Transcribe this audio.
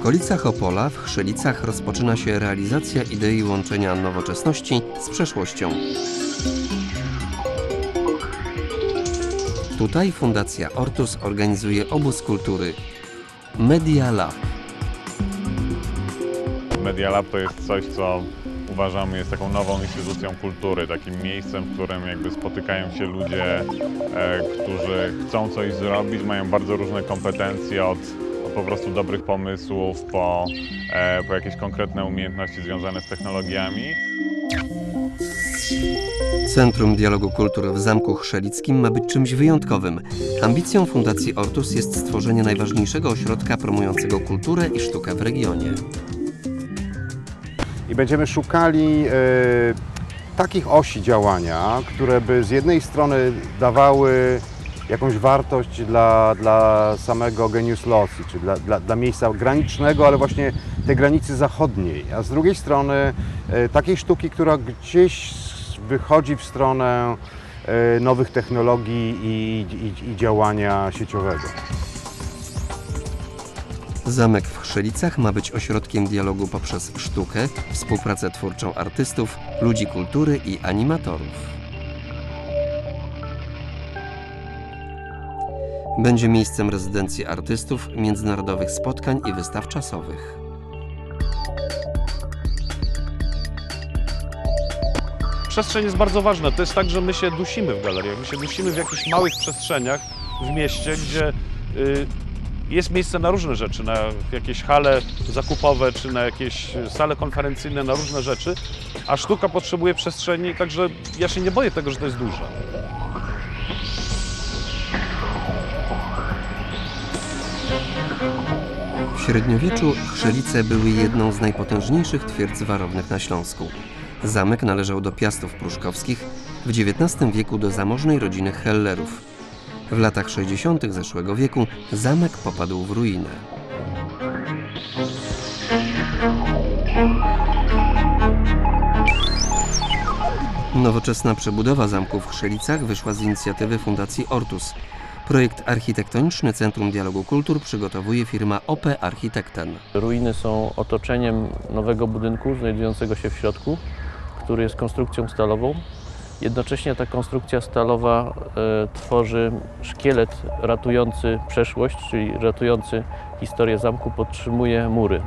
okolicach Opola, w Chrzelicach, rozpoczyna się realizacja idei łączenia nowoczesności z przeszłością. Tutaj Fundacja Ortus organizuje obóz kultury Media Lab. Media Lab to jest coś, co uważamy jest taką nową instytucją kultury, takim miejscem, w którym jakby spotykają się ludzie, e, którzy chcą coś zrobić, mają bardzo różne kompetencje od po prostu dobrych pomysłów po, e, po jakieś konkretne umiejętności związane z technologiami. Centrum Dialogu Kultur w Zamku Chrzelickim ma być czymś wyjątkowym. Ambicją Fundacji Ortus jest stworzenie najważniejszego ośrodka promującego kulturę i sztukę w regionie. i będziemy szukali e, takich osi działania, które by z jednej strony dawały jakąś wartość dla, dla samego genius loci, czy dla, dla, dla miejsca granicznego, ale właśnie tej granicy zachodniej, a z drugiej strony e, takiej sztuki, która gdzieś wychodzi w stronę e, nowych technologii i, i, i działania sieciowego. Zamek w Chrzelicach ma być ośrodkiem dialogu poprzez sztukę, współpracę twórczą artystów, ludzi kultury i animatorów. Będzie miejscem rezydencji artystów, międzynarodowych spotkań i wystaw czasowych. Przestrzeń jest bardzo ważna. To jest tak, że my się dusimy w galeriach, my się dusimy w jakichś małych przestrzeniach w mieście, gdzie y, jest miejsce na różne rzeczy, na jakieś hale zakupowe, czy na jakieś sale konferencyjne, na różne rzeczy, a sztuka potrzebuje przestrzeni, także ja się nie boję tego, że to jest duże. W średniowieczu Chrzelice były jedną z najpotężniejszych twierdz warownych na Śląsku. Zamek należał do Piastów Pruszkowskich, w XIX wieku do zamożnej rodziny Hellerów. W latach 60. zeszłego wieku zamek popadł w ruinę. Nowoczesna przebudowa zamku w Chrzelicach wyszła z inicjatywy Fundacji Ortus. Projekt architektoniczny Centrum Dialogu Kultur przygotowuje firma OP Architekten. Ruiny są otoczeniem nowego budynku znajdującego się w środku, który jest konstrukcją stalową. Jednocześnie ta konstrukcja stalowa e, tworzy szkielet ratujący przeszłość, czyli ratujący historię zamku, podtrzymuje mury.